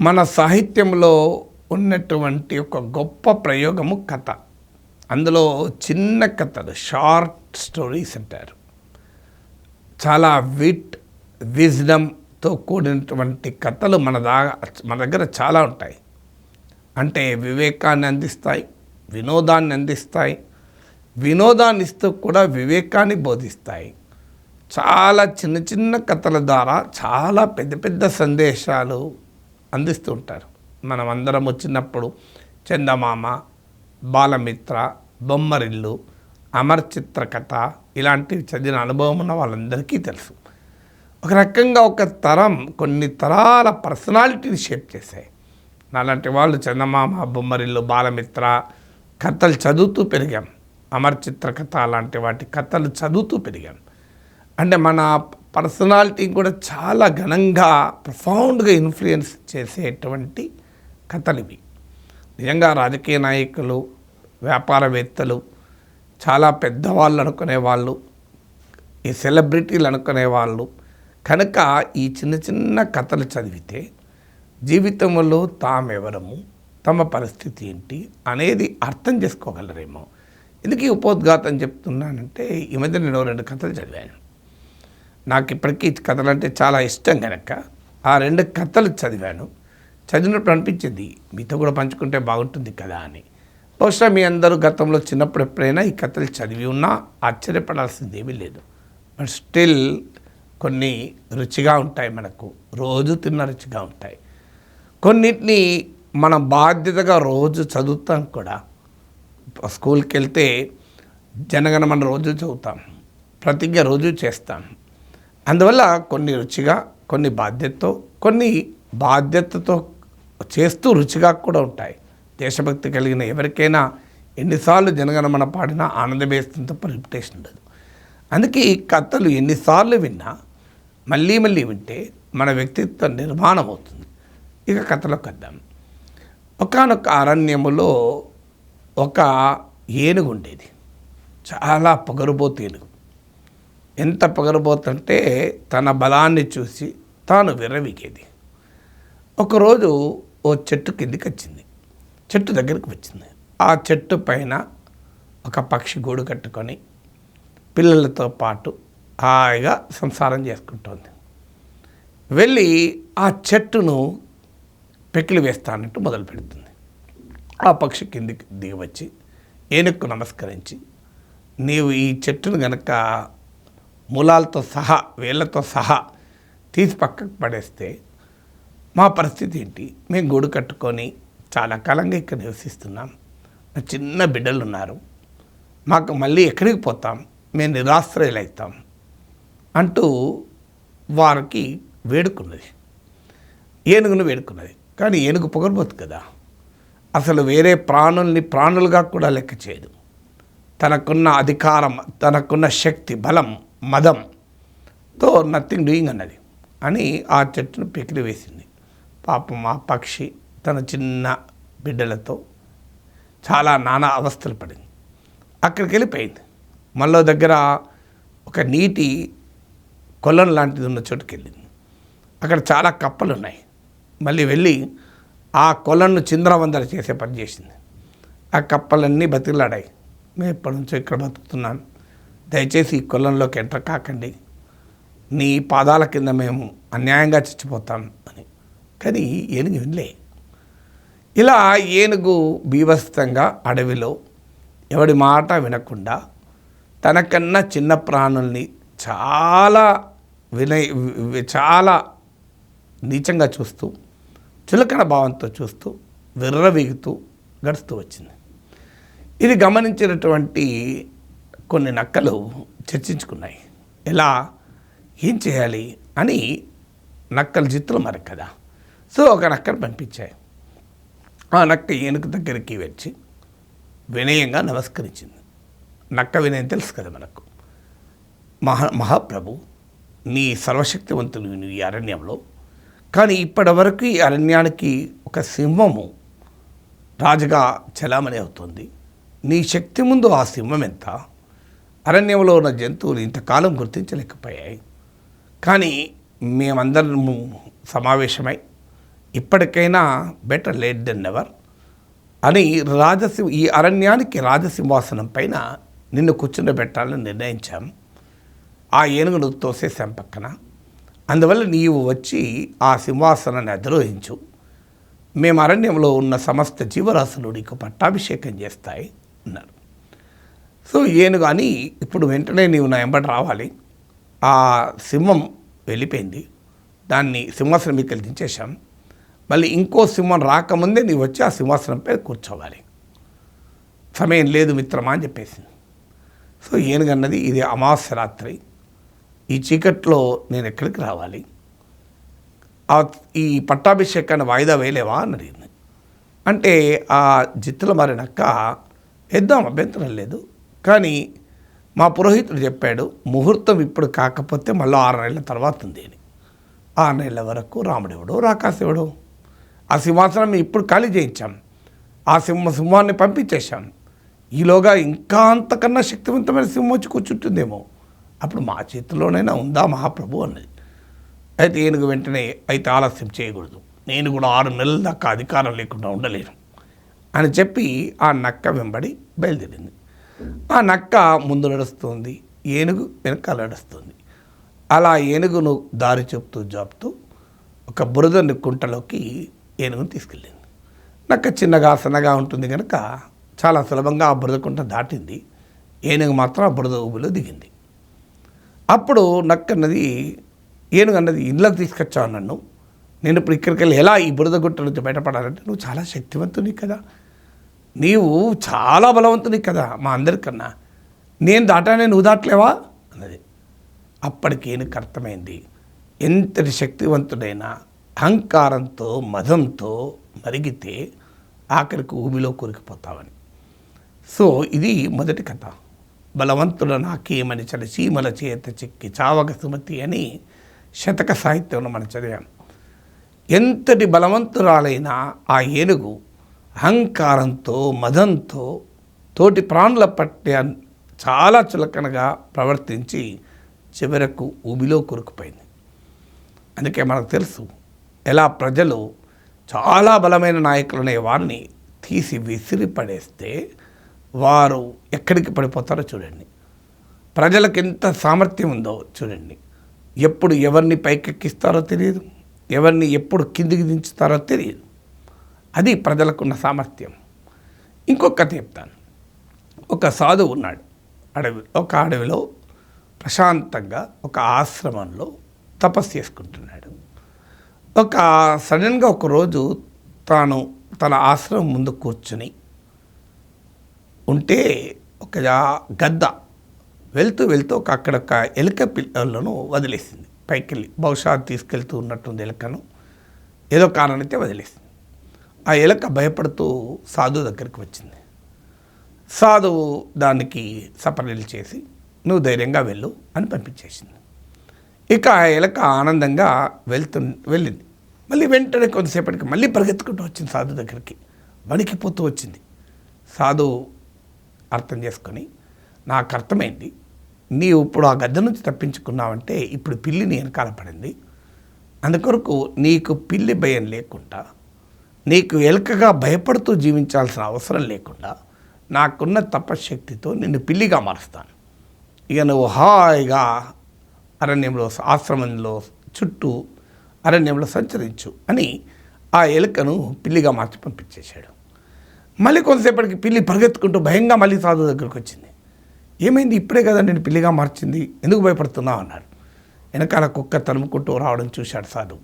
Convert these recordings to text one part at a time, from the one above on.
మన సాహిత్యంలో ఉన్నటువంటి ఒక గొప్ప ప్రయోగము కథ. అందులో చిన్న కథలు షార్ట్ స్టోరీస్ అంటారు. చాలా విట్ విజ్డమ్తో కూడినటువంటి కథలు మన దా మన దగ్గర చాలా ఉంటాయి. అంటే వివేకాన్ని అందిస్తాయి వినోదాన్ని అందిస్తాయి. వినోదాన్ని ఇస్తూ కూడా వివేకాన్ని బోధిస్తాయి. చాలా చిన్న చిన్న కథల ద్వారా చాలా పెద్ద పెద్ద సందేశాలు అందిస్తూ ఉంటారు. మనం అందరం వచ్చినప్పుడు చందమామ బాలమిత్ర బొమ్మరిల్లు అమర్చిత్ర కథ ఇలాంటివి చదివిన అనుభవం ఉన్న వాళ్ళందరికీ తెలుసు. ఒక రకంగా ఒక తరం కొన్ని తరాల పర్సనాలిటీని షేప్ చేశాయి. నాలాంటి వాళ్ళు చందమామ బొమ్మరిల్లు బాలమిత్ర కథలు చదువుతూ పెరిగాం. అమర్ చిత్ర కథ లాంటి వాటి కథలు చదువుతూ పెరిగాం. అంటే మన పర్సనాలిటీ కూడా చాలా ఘనంగా ప్రొఫౌండ్గా ఇన్ఫ్లుయెన్స్ చేసేటువంటి కథలు ఇవి. నిజంగా రాజకీయ నాయకులు వ్యాపారవేత్తలు చాలా పెద్దవాళ్ళు అనుకునే వాళ్ళు ఈ సెలబ్రిటీలు అనుకునే వాళ్ళు కనుక ఈ చిన్న చిన్న కథలు చదివితే జీవితంలో తామెవరము తమ పరిస్థితి ఏంటి అనేది అర్థం చేసుకోగలరేమో. ఎందుకు ఉపోద్ఘాతం చెప్తున్నానంటే ఈ మధ్య నేను రెండు కథలు చదివాను. నాకు ఇప్పటికీ కథలు అంటే చాలా ఇష్టం కనుక ఆ రెండు కథలు చదివాను. చదివినప్పుడు అనిపించింది మీతో కూడా పంచుకుంటే బాగుంటుంది కదా అని. బహుశా మీ అందరూ గతంలో చిన్నప్పుడు ఎప్పుడైనా ఈ కథలు చదివి ఉన్నా ఆశ్చర్యపడాల్సింది ఏమీ లేదు. బట్ స్టిల్ కొన్ని రుచిగా ఉంటాయి మనకు రోజు తిన్న రుచిగా ఉంటాయి. కొన్నిటిని మన బాధ్యతగా రోజు చదువుతాం కూడా. స్కూల్కి వెళ్తే జనగణమన రోజు చదువుతాం ప్రతిజ్ఞ రోజు చేస్తాం. అందువల్ల కొన్ని రుచిగా కొన్ని బాధ్యతతో కొన్ని బాధ్యతతో చేస్తూ రుచిగా కూడా ఉంటాయి. దేశభక్తి కలిగిన ఎవరికైనా ఎన్నిసార్లు జనగణమన పాడినా ఆనందమేస్తుంది తప్ప రిపిటేషన్ ఉండదు. అందుకే ఈ కథలు ఎన్నిసార్లు విన్నా మళ్ళీ మళ్ళీ వింటే మన వ్యక్తిత్వం నిర్మాణం అవుతుంది. ఇక కథలోకి వద్దాం. ఒకనొక అరణ్యములో ఒక ఏనుగు ఉండేది. చాలా పొగరుబోతు ఏనుగు. ఎంత పగలబోతుంటే తన బలాన్ని చూసి తాను విర్రవీగేది. ఒకరోజు ఓ చెట్టు కిందికి వచ్చింది చెట్టు దగ్గరికి వచ్చింది. ఆ చెట్టు పైన ఒక పక్షి గూడు కట్టుకొని పిల్లలతో పాటు హాయిగా సంసారం చేసుకుంటోంది. వెళ్ళి ఆ చెట్టును పెకిలి వేస్తానంటూ మొదలు పెడుతుంది. ఆ పక్షి కిందికి దిగి వచ్చి ఏనుక్కు నమస్కరించి నీవు ఈ చెట్టును గనక మూలాలతో సహా వేళ్ళతో సహా తీసి పక్కకు పడేస్తే మా పరిస్థితి ఏంటి? మేము గూడు కట్టుకొని చాలా కాలంగా ఇక్కడ నివసిస్తున్నాం. మా చిన్న బిడ్డలు ఉన్నారు మాకు మళ్ళీ ఎక్కడికి పోతాం? మేము నిరాశ్రయులవుతాం అంటూ వారికి వేడుకున్నది. ఏనుగును వేడుకున్నది. కానీ ఏనుగు పొగరబోతు కదా. అసలు వేరే ప్రాణుల్ని ప్రాణులుగా కూడా లెక్క చేయదు. తనకున్న అధికారం తనకున్న శక్తి బలం మదంతో నథింగ్ డూయింగ్ అన్నది. అని ఆ చెట్టును పెకిలి వేసింది. పాపం ఆ పక్షి తన చిన్న బిడ్డలతో చాలా నానా అవస్థలు పడింది. అక్కడికి వెళ్ళిపోయింది మళ్ళీ దగ్గర ఒక నీటి కొల్లం లాంటిది ఉన్న చోటుకి వెళ్ళింది అక్కడ చాలా కప్పలు ఉన్నాయి మళ్ళీ వెళ్ళి ఆ కొలను చింద్రవందర చేసే పని చేసింది. ఆ కప్పలన్నీ బతికిలాడాయి. మేము ఎప్పటి నుంచో ఇక్కడ బతుకుతున్నాను. దయచేసి ఈ కొలంలోకి ఎంటర్ కాకండి. నీ పాదాల కింద మేము అన్యాయంగా చచ్చిపోతాం అని. కానీ ఏనుగు వినలే. ఇలా ఏనుగు బీభత్సంగా అడవిలో ఎవడి మాట వినకుండా తనకన్నా చిన్న ప్రాణుల్ని చాలా వినయ చాలా నీచంగా చూస్తూ చులకన భావంతో చూస్తూ విర్రవీగుతూ గడుస్తూ వచ్చింది. ఇది గమనించినటువంటి కొన్ని నక్కలు చర్చించుకున్నాయి. ఎలా? ఏం చేయాలి? అని నక్కలు జిత్తులు మరి కదా సో ఒక నక్కను పంపించాయి. ఆ నక్క ఏనుగు దగ్గరికి వచ్చి వినయంగా నమస్కరించింది. నక్క వినయం తెలుసు కదా మనకు. మహా మహాప్రభు నీ సర్వశక్తివంతులు ఈ అరణ్యంలో. కానీ ఇప్పటి వరకు ఈ అరణ్యానికి ఒక సింహము రాజుగా చలామణి అవుతుంది. నీ శక్తి ముందు ఆ సింహం ఎంత? అరణ్యంలో ఉన్న జంతువులు ఇంతకాలం గుర్తించలేకపోయాయి. కానీ మేమందరము సమావేశమై ఇప్పటికైనా బెటర్ లేట్ దెన్ నెవర్ అని రాజసింహ ఈ అరణ్యానికి రాజసింహాసనం పైన నిన్ను కూర్చుండబెట్టాలని నిర్ణయించాం. ఆ ఏనుగును తోసేసాం పక్కన. అందువల్ల నీవు వచ్చి ఆ సింహాసనాన్ని అధిరోహించు. మేము అరణ్యంలో ఉన్న సమస్త జీవరాశులు నీకు పట్టాభిషేకం చేస్తాయి అన్నారు. సో ఏను కానీ ఇప్పుడు వెంటనే నీవు నా ఎంబడి రావాలి. ఆ సింహం వెళ్ళిపోయింది. దాన్ని సింహాసనం మీకు దించేశాం. మళ్ళీ ఇంకో సింహం రాకముందే నీవు వచ్చి ఆ సింహాసనంపై కూర్చోవాలి. సమయం లేదు మిత్రమా అని చెప్పేసింది. సో ఏనుగన్నది ఇది అమావాస్య రాత్రి. ఈ చీకట్లో నేను ఎక్కడికి రావాలి? ఆ ఈ పట్టాభిషేకాన్ని వాయిదా వేయలేవా అని అడిగింది అంటే ఆ జిత్తుల మారినక్క వేద్దాం అభ్యంతరం లేదు. కానీ మా పురోహితుడు చెప్పాడు ముహూర్తం ఇప్పుడు కాకపోతే మళ్ళీ ఆరు నెలల తర్వాత ఉంది అని. ఆరు నెలల వరకు రాముడెవడు రాకాశివుడు ఆ సింహాసనం ఇప్పుడు ఖాళీ చేయించాం. ఆ సింహ సింహాన్ని పంపించేశాం. ఈలోగా ఇంకా అంతకన్నా శక్తివంతమైన సింహం వచ్చి కూర్చుంటుందేమో. అప్పుడు మా చేతిలోనైనా ఉందా మహాప్రభు? అన్నది. అయితే ఏనుగు వెంటనే అయితే ఆలస్యం చేయకూడదు. నేను కూడా ఆరు నెలల దాకా అధికారం లేకుండా ఉండలేను. అని చెప్పి ఆ నక్క వెంబడి బయలుదేరింది. ఆ నక్క ముందు నడుస్తుంది ఏనుగు వెనకాల నడుస్తుంది. అలా ఏనుగును దారి చెప్తూ జాపుతూ ఒక బురదని కుంటలోకి ఏనుగును తీసుకెళ్ళింది. నక్క చిన్నగా సన్నగా ఉంటుంది కనుక చాలా సులభంగా ఆ బురద కుంట దాటింది. ఏనుగు మాత్రం ఆ బురద ఊబిలో దిగింది. అప్పుడు నక్క అన్నది ఏనుగు అన్నది ఇళ్ళకి తీసుకొచ్చావు నన్ను. నేను ఇప్పుడు ఇక్కడికి వెళ్ళి ఎలా ఈ బురద గుట్ట నుంచి బయటపడాలంటే నువ్వు చాలా శక్తివంతుని కదా. నీవు చాలా బలవంతుని కదా మా అందరికన్నా. నేను దాటానే నువ్వు దాటలేవా? అన్నది. అప్పటికి ఏనుగు అర్థమైంది ఎంతటి శక్తివంతుడైనా అహంకారంతో మదంతో మరిగితే ఆఖరికి ఊబిలో కొరికిపోతావని. సో ఇది మొదటి కథ. బలవంతుల నాకేమని చలి సీమల చేత చిక్కి చావక సుమతి అని శతక సాహిత్యంలో మనం చదివాం. ఎంతటి బలవంతురాలైనా ఆ ఏనుగు అహంకారంతో మదంతో తోటి ప్రాణుల పట్ల చాలా చులకనగా ప్రవర్తించి చివరకు ఊబిలో కొరుకుపోయింది. అందుకే మనకు తెలుసు ఎలా ప్రజలు చాలా బలమైన నాయకులనే వారిని తీసి విసిరి పడేస్తే వారు ఎక్కడికి పడిపోతారో చూడండి. ప్రజలకు ఎంత సామర్థ్యం ఉందో చూడండి. ఎప్పుడు ఎవరిని పైకెక్కిస్తారో తెలియదు ఎవరిని ఎప్పుడు కిందికి దించుతారో తెలియదు. అది ప్రజలకున్న సామర్థ్యం. ఇంకొక కథ చెప్తాను. ఒక సాధువు ఉన్నాడు. అడవి ఒక అడవిలో ప్రశాంతంగా ఒక ఆశ్రమంలో తపస్సు చేసుకుంటున్నాడు. ఒక సడన్గా ఒకరోజు తాను తన ఆశ్రమం ముందు కూర్చుని ఉంటే ఒక గద్ద వెళ్తూ వెళ్తూ ఒక అక్కడ ఒక ఎలుక పిల్లలను వదిలేసింది. పైకి వెళ్ళి బహుశా తీసుకెళ్తూ ఉన్నట్టుంది ఎలుకను. ఏదో కారణం అయితే వదిలేసింది. ఆ ఎలక భయపడుతూ సాధువు దగ్గరికి వచ్చింది. సాధువు దానికి సపరీలు చేసి నువ్వు ధైర్యంగా వెళ్ళు అని పంపించేసింది. ఇక ఆ ఎలక ఆనందంగా వెళ్తు వెళ్ళింది. మళ్ళీ వెంటనే కొంతసేపటికి మళ్ళీ పరిగెత్తుకుంటూ వచ్చింది సాధు దగ్గరికి. వణికిపోతూ వచ్చింది. సాధు అర్థం చేసుకొని నాకు అర్థమైంది. నీవు ఇప్పుడు ఆ గద్ద నుంచి తప్పించుకున్నావంటే ఇప్పుడు పిల్లి నీ వెనకాల పడింది. అందుకొరకు నీకు పిల్లి భయం లేకుండా నీకు ఎలుకగా భయపడుతూ జీవించాల్సిన అవసరం లేకుండా నాకున్న తపశక్తితో నిన్ను పిల్లిగా మారుస్తాను. ఇక నువ్వు హాయిగా అరణ్యంలో ఆశ్రమంలో చుట్టూ అరణ్యంలో సంచరించు అని ఆ ఎలుకను పిల్లిగా మార్చి పంపించేశాడు. మళ్ళీ కొంతసేపటికి పిల్లి పరిగెత్తుకుంటూ భయంగా మళ్ళీ సాధు దగ్గరికి వచ్చింది. ఏమైంది? ఇప్పుడే కదా నేను పిల్లిగా మార్చింది. ఎందుకు భయపడుతున్నావు? అన్నాడు. వెనకాల కుక్క తరుముకుంటూ రావడం చూశాడు సాధు.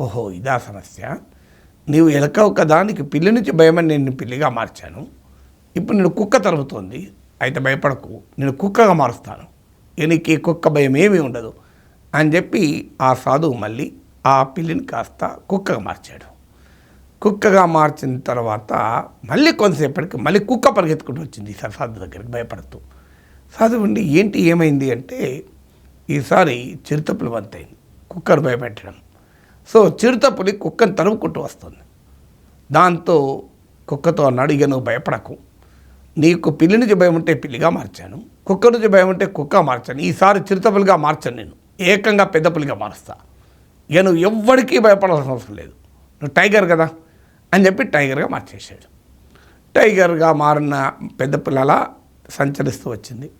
ఓహో ఇదా సమస్య. నీవు ఎలక ఒక దానికి పిల్లి నుంచి భయమని నేను పిల్లిగా మార్చాను. ఇప్పుడు నేను కుక్క తరుముతోంది. అయితే భయపడకు. నేను కుక్కగా మారుస్తాను. ఇక నీకు కుక్క భయం ఏమీ ఉండదు అని చెప్పి ఆ సాధువు మళ్ళీ ఆ పిల్లిని కాస్త కుక్కగా మార్చాడు. కుక్కగా మార్చిన తర్వాత మళ్ళీ కొంతసేపటికి మళ్ళీ కుక్క పరిగెత్తుకుంటూ వచ్చింది ఈసారి సాధు దగ్గరికి. భయపడుతూ సాధువు ఉండి ఏంటి ఏమైంది అంటే ఈసారి చిరుతపులు వంతైంది. కుక్కర్ భయపెట్టడం. సో చిరుతపులి కుక్కను తరుముకుంటూ వస్తుంది. దాంతో కుక్కతో అన్నాడు ఇక నువ్వు భయపడకు. నీకు పిల్లి నుంచి భయం ఉంటే పిల్లిగా మార్చాను. కుక్క నుంచి భయం ఉంటే కుక్క మార్చాను. ఈసారి చిరుతపులిగా మార్చాను నేను. ఏకంగా పెద్ద పులిగా మారుస్తా. ఇక నువ్వు ఎవ్వడికీ భయపడాల్సిన అవసరం లేదు. నువ్వు టైగర్ కదా అని చెప్పి టైగర్గా మార్చేశాడు. టైగర్గా మారిన పెద్ద పిల్లల సంచరిస్తూ వచ్చింది.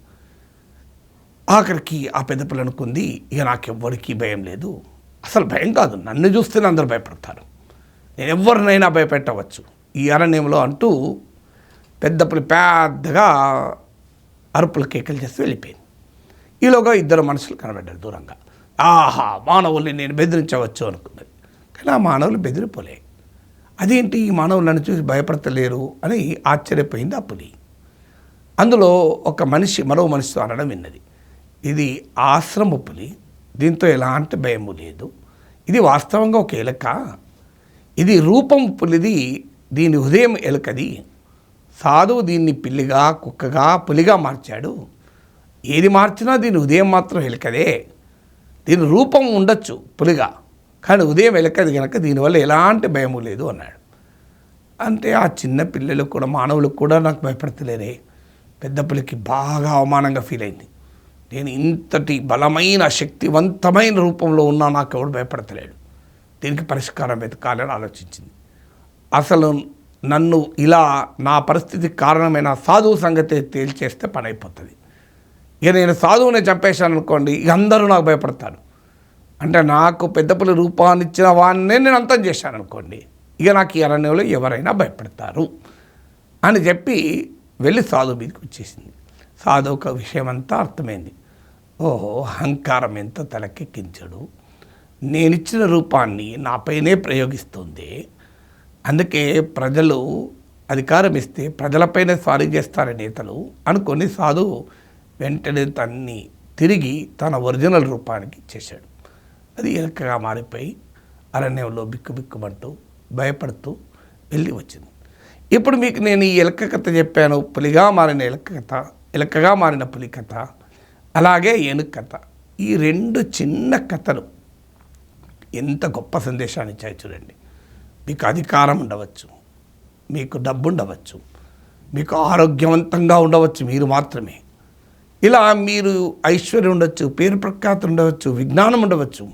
ఆఖరికి ఆ పెద్ద పిల్ల అనుకుంది ఇక నాకు ఎవ్వరికి భయం లేదు. అసలు భయం కాదు. నన్ను చూస్తేనే అందరూ భయపడతారు. నేను ఎవరినైనా భయపెట్టవచ్చు. ఈ అరణ్యంలో అంటూ పెద్ద పులి పెద్దగా అరుపులు కేకలు చేసి వెళ్ళిపోయింది. ఈలోగా ఇద్దరు మనుషులు కనబడ్డారు దూరంగా. ఆహా మానవుల్ని నేను బెదిరించవచ్చు అనుకున్నది కానీ ఆ మానవులు బెదిరిపోలే. అదేంటి ఈ మానవులు నన్ను చూసి భయపడతలేరు అని ఆశ్చర్యపోయింది ఆ పులి. అందులో ఒక మనిషి మరో మనిషితో అనడం విన్నది. ఇది ఆశ్రమ పులి. దీంతో ఎలాంటి భయము లేదు. ఇది వాస్తవంగా ఒక ఎలుక. ఇది రూపం పులిది దీని హృదయం ఎలుకది. సాధువు దీన్ని పిల్లిగా కుక్కగా పులిగా మార్చాడు. ఏది మార్చినా దీని ఉదయం మాత్రం ఎలుకదే. దీని రూపం ఉండొచ్చు పులిగా. కానీ ఉదయం ఎలకది కనుక దీనివల్ల ఎలాంటి భయము లేదు అన్నాడు. అంటే ఆ చిన్న పిల్లలకు కూడా మానవులకు కూడా నాకు భయపడతలేరే. పెద్ద పులికి బాగా అవమానంగా ఫీల్ అయింది నేను ఇంతటి బలమైన శక్తివంతమైన రూపంలో ఉన్నా నాకు ఎవడు భయపడతలేడు. దీనికి పరిష్కారం వెతకాలని ఆలోచించింది. అసలు నన్ను ఇలా నా పరిస్థితికి కారణమైన సాధువు సంగతి తేల్చేస్తే పని అయిపోతుంది ఇక నేను సాధువుని చంపేశాను అనుకోండి ఇక అందరూ నాకు భయపడతారు. అంటే నాకు పెద్దపల్లి రూపాన్ని ఇచ్చిన వాడినే నేను అంతం చేశాను అనుకోండి ఇక నాకు ఈ అరణ్యంలో ఎవరైనా భయపడతారు అని చెప్పి వెళ్ళి సాధువు మీదకి వచ్చేసింది. సాధువుకు విషయం అంతా అర్థమైంది. ఓహో అహంకారం ఎంత తలకెక్కించడు. నేనిచ్చిన రూపాన్ని నాపైనే ప్రయోగిస్తుంది. అందుకే ప్రజలు అధికారం ఇస్తే ప్రజలపైనే స్వారీ చేస్తారు నేతలు అనుకొని సాధువు వెంటనే తన్ని తిరిగి తన ఒరిజినల్ రూపానికి ఇచ్చేశాడు. అది ఎలకగా మారిపోయి అరణ్యంలో బిక్కుబిక్కుమంటూ భయపడుతూ వెళ్ళి వచ్చింది. ఇప్పుడు మీకు నేను ఈ ఎలక కథ చెప్పాను. పులిగా మారిన ఎలక కథ ఎలకగా మారిన పులి కథ అలాగే ఏనుగు కథ. ఈ రెండు చిన్న కథలు ఎంత గొప్ప సందేశాన్ని ఇచ్చాయి చూడండి. మీకు అధికారం ఉండవచ్చు మీకు డబ్బు ఉండవచ్చు మీకు ఆరోగ్యవంతంగా ఉండవచ్చు మీరు మాత్రమే. ఇలా మీరు ఐశ్వర్యం ఉండొచ్చు పేరు ప్రఖ్యాత ఉండవచ్చు విజ్ఞానం ఉండవచ్చు.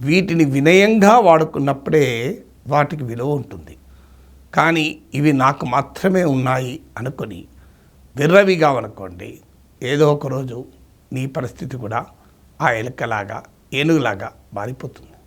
వీటిని వినయంగా వాడుకున్నప్పుడే వాటికి విలువ ఉంటుంది. కానీ ఇవి నాకు మాత్రమే ఉన్నాయి అనుకొని విర్రవిగా అనుకోండి. ఏదో ఒక రోజు నీ పరిస్థితి కూడా ఆ ఎలుకలాగా ఏనుగులాగా మారిపోతుంది.